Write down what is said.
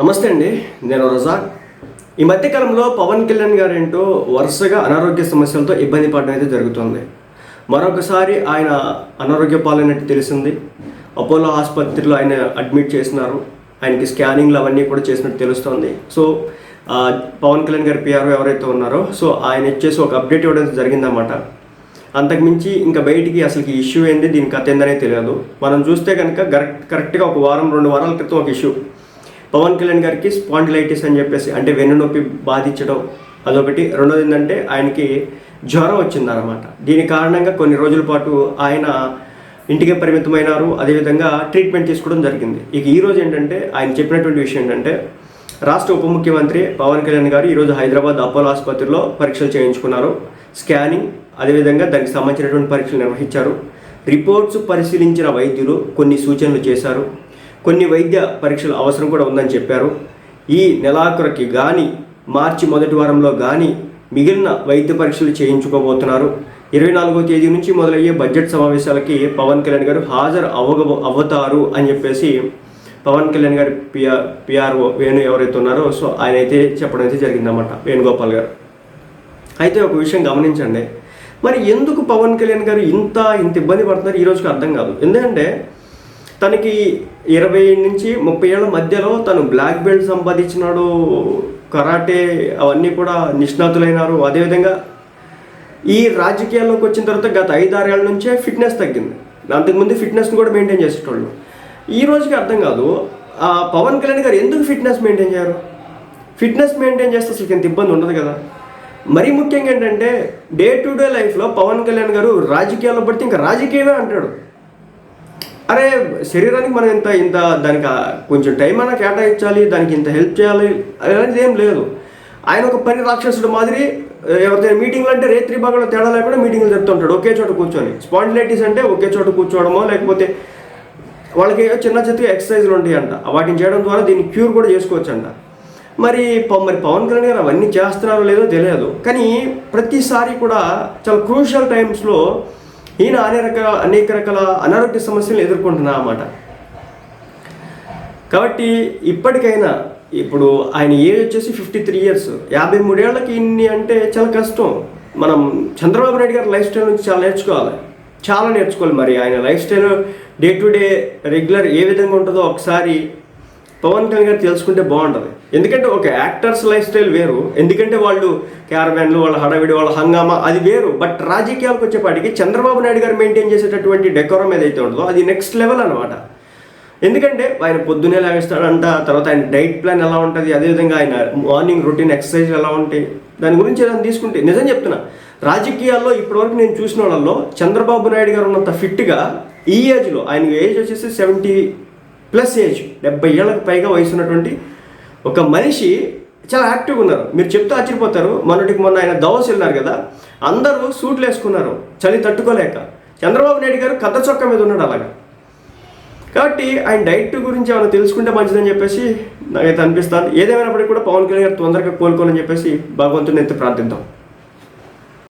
నమస్తే అండి నేను రజాక్ ఈ మధ్యకాలంలో పవన్ కళ్యాణ్ గారు ఏంటో వరుసగా అనారోగ్య సమస్యలతో ఇబ్బంది పడడం అయితే జరుగుతుంది. మరొకసారి ఆయన అనారోగ్య పాలైనట్టు తెలిసింది. అపోలో ఆసుపత్రిలో ఆయన అడ్మిట్ చేసినారు. ఆయనకి స్కానింగ్లు అవన్నీ కూడా చేసినట్టు తెలుస్తోంది. సో పవన్ కళ్యాణ్ గారి పిఆర్ఓ ఎవరైతే ఉన్నారో సో ఆయన వచ్చేసి ఒక అప్డేట్ ఇవ్వడం జరిగిందన్నమాట. అంతకుమించి ఇంకా బయటికి అసలు ఈ ఇష్యూ ఏంది దీని కథ ఏందనే తెలియదు. మనం చూస్తే కనుక కరెక్ట్ కరెక్ట్గా ఒక వారం రెండు వారాల క్రితం ఒక ఇష్యూ. పవన్ కళ్యాణ్ గారికి స్పాండిలైటిస్ అని చెప్పేసి అంటే వెన్నునొప్పి బాధించడం అదొకటి. రెండోది ఏంటంటే ఆయనకి జ్వరం వచ్చిందన్నమాట. దీని కారణంగా కొన్ని రోజుల పాటు ఆయన ఇంటికే పరిమితమైనారు. అదేవిధంగా ట్రీట్మెంట్ తీసుకోవడం జరిగింది. ఇక ఈరోజు ఏంటంటే ఆయన చెప్పినటువంటి విషయం ఏంటంటే రాష్ట్ర ఉప ముఖ్యమంత్రి పవన్ కళ్యాణ్ గారు ఈరోజు హైదరాబాద్ అపోలో ఆసుపత్రిలో పరీక్షలు చేయించుకున్నారు. స్కానింగ్ అదేవిధంగా దానికి సంబంధించినటువంటి పరీక్షలు నిర్వహించారు. రిపోర్ట్స్ పరిశీలించిన వైద్యులు కొన్ని సూచనలు చేశారు. కొన్ని వైద్య పరీక్షలు అవసరం కూడా ఉందని చెప్పారు. ఈ నెలాఖరుకి కానీ మార్చి మొదటి వారంలో కానీ మిగిలిన వైద్య పరీక్షలు చేయించుకోబోతున్నారు. ఇరవై నాలుగో తేదీ నుంచి మొదలయ్యే బడ్జెట్ సమావేశాలకి పవన్ కళ్యాణ్ గారు హాజరు అవ్వగ అవుతారు అని చెప్పేసి పవన్ కళ్యాణ్ గారి పిఆర్ పిఆర్ఓ వేణు ఎవరైతే ఉన్నారో సో ఆయన అయితే చెప్పడం అయితే జరిగిందన్నమాట వేణుగోపాల్ గారు. అయితే ఒక విషయం గమనించండి. మరి ఎందుకు పవన్ కళ్యాణ్ గారు ఇంత ఇంత ఇబ్బంది పడుతున్నారు? ఈ రోజుకి అర్థం కాదు. ఎందుకంటే తనకి ఇరవై నుంచి ముప్పై ఏళ్ళ మధ్యలో తను బ్లాక్ బెల్ట్ సంపాదించినాడు కరాటే అవన్నీ కూడా నిష్ణాతులైనారు. అదేవిధంగా ఈ రాజకీయాల్లోకి వచ్చిన తర్వాత గత ఐదారేళ్ళ నుంచే ఫిట్నెస్ తగ్గింది. అంతకుముందు ఫిట్నెస్ని కూడా మెయింటైన్ చేసేటోళ్ళు. ఈ రోజుకి అర్థం కాదు ఆ పవన్ కళ్యాణ్ గారు ఎందుకు ఫిట్నెస్ మెయింటైన్ చేయరు? ఫిట్నెస్ మెయింటైన్ చేస్తే అసలు ఇంత ఇబ్బంది ఉండదు కదా? మరీ ముఖ్యంగా ఏంటంటే డే టు డే లైఫ్లో పవన్ కళ్యాణ్ గారు రాజకీయాల్లో పడితే ఇంకా రాజకీయమే అంటాడు. అరే శరీరానికి మనం ఇంత ఇంత దానికి కొంచెం టైం అయినా కేటాయించాలి దానికి ఇంత హెల్ప్ చేయాలి అనేది ఏం లేదు. ఆయన ఒక పని రాక్షసుడు మాదిరి ఎవరిదైనా మీటింగ్లు అంటే రేత్రి భాగంలో తేడా లేకుండా మీటింగ్లు చెప్తుంటాడు ఒకే చోట కూర్చొని. స్పాండిలైటిస్ అంటే ఒకే చోట కూర్చోవడమో లేకపోతే వాళ్ళకి ఏవో చిన్న చిత్తగా ఎక్సర్సైజ్లు ఉంటాయి అంట వాటిని చేయడం ద్వారా దీన్ని క్యూర్ కూడా చేసుకోవచ్చు అంట మరి మరి పవన్ కళ్యాణ్ గారు అవన్నీ చేస్తున్నారో లేదో తెలియదు. కానీ ప్రతిసారి కూడా చాలా క్రూషియల్ టైమ్స్లో ఈయన అనేక అనేక రకాల అనారోగ్య సమస్యలు ఎదుర్కొంటున్నా అన్నమాట. కాబట్టి ఇప్పటికైనా ఇప్పుడు ఆయన ఏజ్ వచ్చేసి ఫిఫ్టీ త్రీ ఇయర్స్ యాభై మూడేళ్ళకి ఇన్ని అంటే చాలా కష్టం. మనం చంద్రబాబు నాయుడు గారి లైఫ్ స్టైల్ నుంచి చాలా నేర్చుకోవాలి. చాలా నేర్చుకోవాలి మరి. ఆయన life style day to day regular ఏ విధంగా ఉంటుందో ఒకసారి పవన్ కళ్యాణ్ గారు తెలుసుకుంటే బాగుంటుంది. ఎందుకంటే ఒక యాక్టర్స్ లైఫ్ స్టైల్ వేరు. ఎందుకంటే వాళ్ళు క్యారవాన్లు వాళ్ళ హడావిడి వాళ్ళ హంగామా అది వేరు. బట్ రాజకీయాలకు వచ్చేపాటికి చంద్రబాబు నాయుడు గారు మెయింటైన్ చేసేటటువంటి డెకోరం ఏదైతే ఉంటుందో అది నెక్స్ట్ లెవెల్ అనమాట ఎందుకంటే ఆయన పొద్దునే లాగేస్తాడంట తర్వాత ఆయన డైట్ ప్లాన్ ఎలా ఉంటుంది అదేవిధంగా ఆయన మార్నింగ్ రొటీన్ ఎక్సర్సైజ్ ఎలా ఉంటాయి దాని గురించి ఏదైనా తీసుకుంటే నిజం చెప్తున్నా. రాజకీయాల్లో ఇప్పటివరకు నేను చూసిన వాళ్ళల్లో చంద్రబాబు నాయుడు గారు ఉన్నంత ఫిట్గా ఈ ఏజ్లో ఆయన ఏజ్ వచ్చేసి సెవెంటీ ప్లస్ ఏజ్ డెబ్బై ఏళ్ళకు పైగా వయసు ఉన్నటువంటి ఒక మనిషి చాలా యాక్టివ్గా ఉన్నారు. మీరు చెప్తే ఆశ్చర్యపోతారు. మొన్నటికి మొన్న ఆయన దవస్ వెళ్ళారు కదా అందరూ సూట్లు వేసుకున్నారు చలి తట్టుకోలేక. చంద్రబాబు నాయుడు గారు కథ చొక్క మీద ఉన్నాడు అలాగా. కాబట్టి ఆయన డైట్ గురించి ఏమైనా తెలుసుకుంటే మంచిదని చెప్పేసి నాకైతే అనిపిస్తాను ఏదేమైనప్పటికీ కూడా పవన్ కళ్యాణ్ గారు తొందరగా కోలుకోవాలని చెప్పేసి భగవంతుని అయితే ప్రార్థిద్దాం.